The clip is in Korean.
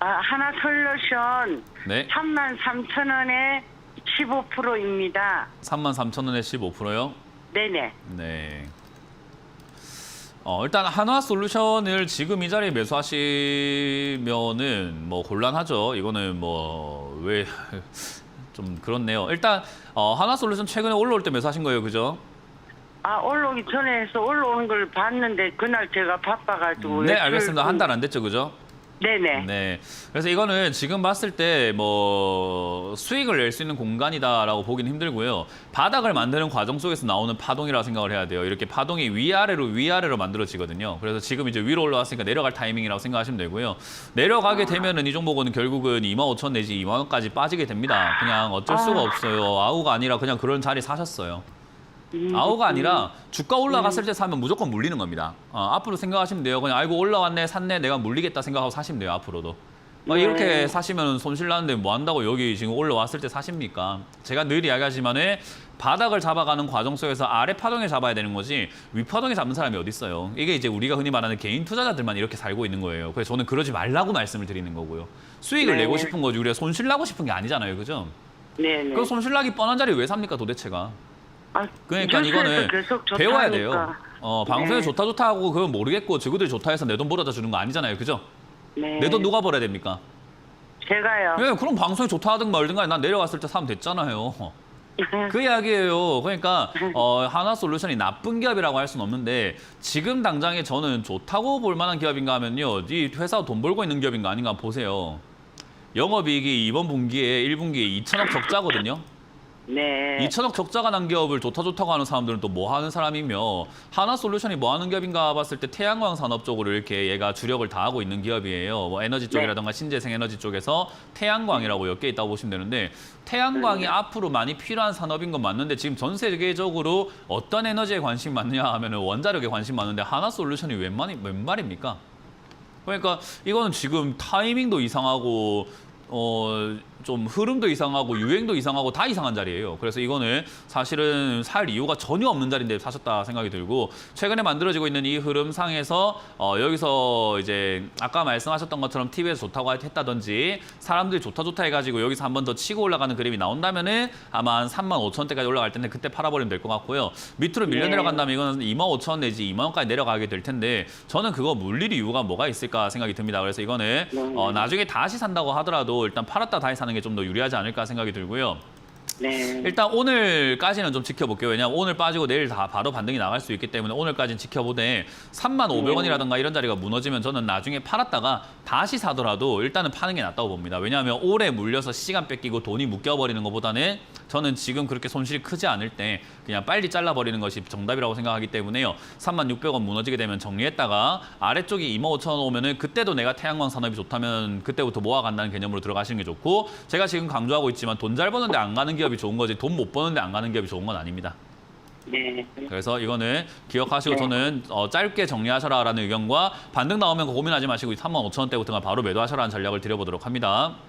아, 하나 솔루션 네. 3만 3천 원에 15%입니다. 3만 3천 원에 15%요? 네네. 네. 어, 일단 한화 솔루션을 지금 이 자리에 매수하시면은 뭐 곤란하죠. 이거는 뭐 왜 좀 그렇네요. 일단 어, 한화 솔루션 최근에 올라올 때 매수하신 거예요, 그죠? 아 올라오기 전에 해서 올라오는 걸 봤는데 그날 제가 바빠가지고 네, 알겠습니다. 한 달 안 됐죠, 그죠? 네네. 네. 그래서 이거는 지금 봤을 때 뭐 수익을 낼 수 있는 공간이다라고 보기는 힘들고요. 바닥을 만드는 과정 속에서 나오는 파동이라고 생각을 해야 돼요. 이렇게 파동이 위아래로 위아래로 만들어지거든요. 그래서 지금 이제 위로 올라왔으니까 내려갈 타이밍이라고 생각하시면 되고요. 내려가게 되면은 이 종목은 결국은 2만 5천 내지 2만 원까지 빠지게 됩니다. 그냥 어쩔 수가 없어요. 아우가 아니라 그냥 그런 자리 사셨어요. 음, 아우가 아니라 주가 올라갔을 때 사면 무조건 물리는 겁니다. 어, 앞으로 생각하시면 돼요. 그냥 아이고 올라왔네, 샀네, 내가 물리겠다 생각하고 사시면 돼요. 앞으로도. 막 네. 이렇게 사시면 손실 나는데 뭐 한다고 여기 지금 올라왔을 때 사십니까? 제가 늘 이야기하지만은 바닥을 잡아가는 과정 속에서 아래 파동에 잡아야 되는 거지 위 파동에 잡는 사람이 어디 있어요? 이게 이제 우리가 흔히 말하는 개인 투자자들만 이렇게 살고 있는 거예요. 그래서 저는 그러지 말라고 말씀을 드리는 거고요. 수익을 네. 내고 싶은 거지 우리가 손실 나고 싶은 게 아니잖아요, 그죠? 네 네. 그 손실 나기 뻔한 자리 왜 삽니까 도대체가? 아, 그러니까 이거는 계속 좋다 배워야 하니까. 돼요. 어, 방송에 네. 좋다 좋다 하고 그건 모르겠고 지구들이 좋다 해서 내 돈 벌어다 주는 거 아니잖아요. 그죠? 네. 내 돈 누가 벌어야 됩니까? 제가요. 예, 그럼 방송이 좋다 하든 말든 간에 난 내려갔을 때 사면 됐잖아요. 그 이야기예요. 그러니까 어, 하나 솔루션이 나쁜 기업이라고 할 수는 없는데 지금 당장에 저는 좋다고 볼 만한 기업인가 하면요. 이 회사가 돈 벌고 있는 기업인가 아닌가 보세요. 영업이익이 이번 분기에 1분기에 2천억 적자거든요. 네. 2천억 적자가 난 기업을 좋다 좋다고 하는 사람들은 또 뭐 하는 사람이며 하나 솔루션이 뭐 하는 기업인가 봤을 때 태양광 산업 쪽으로 이렇게 얘가 주력을 다하고 있는 기업이에요. 뭐 에너지 쪽이라던가 신재생 에너지 쪽에서 태양광이라고 엮여 있다고 보시면 되는데 태양광이 앞으로 많이 필요한 산업인 건 맞는데 지금 전 세계적으로 어떤 에너지에 관심이 많느냐 하면 은 원자력에 관심 많은데 하나 솔루션이 웬, 말이, 웬 말입니까? 그러니까 이거는 지금 타이밍도 이상하고 어 좀 흐름도 이상하고 유행도 이상하고 다 이상한 자리예요. 그래서 이거는 사실은 살 이유가 전혀 없는 자리인데 사셨다 생각이 들고 최근에 만들어지고 있는 이 흐름상에서 어 여기서 이제 아까 말씀하셨던 것처럼 TV에서 좋다고 했다든지 사람들이 좋다 좋다 해가지고 여기서 한 번 더 치고 올라가는 그림이 나온다면은 아마 한 3만 5천 원대까지 올라갈 텐데 그때 팔아버리면 될 것 같고요. 밑으로 밀려 네. 내려간다면 이거는 2만 5천 원 내지 2만 원까지 내려가게 될 텐데 저는 그거 물릴 이유가 뭐가 있을까 생각이 듭니다. 그래서 이거는 네. 어, 나중에 다시 산다고 하더라도 일단 팔았다 다시 사는 게 좀 더 유리하지 않을까 생각이 들고요. 네. 일단 오늘까지는 좀 지켜볼게요. 왜냐하면 오늘 빠지고 내일 다 바로 반등이 나갈 수 있기 때문에 오늘까지는 지켜보되 3만 500원이라든가 이런 자리가 무너지면 저는 나중에 팔았다가 다시 사더라도 일단은 파는 게 낫다고 봅니다. 왜냐하면 오래 물려서 시간 뺏기고 돈이 묶여버리는 것보다는 저는 지금 그렇게 손실이 크지 않을 때 그냥 빨리 잘라버리는 것이 정답이라고 생각하기 때문에요. 3만 600원 무너지게 되면 정리했다가 아래쪽이 2만 5천 원 오면은 그때도 내가 태양광 산업이 좋다면 그때부터 모아간다는 개념으로 들어가시는 게 좋고 제가 지금 강조하고 있지만 돈 잘 버는데 안 가는 기업이 좋은 거지 돈 못 버는데 안 가는 기업이 좋은 건 아닙니다. 네. 그래서 이거는 기억하시고 네. 저는 어, 짧게 정리하셔라라는 의견과 반등 나오면 고민하지 마시고 3만 5천 원대부터가 바로 매도하셔라는 전략을 드려보도록 합니다.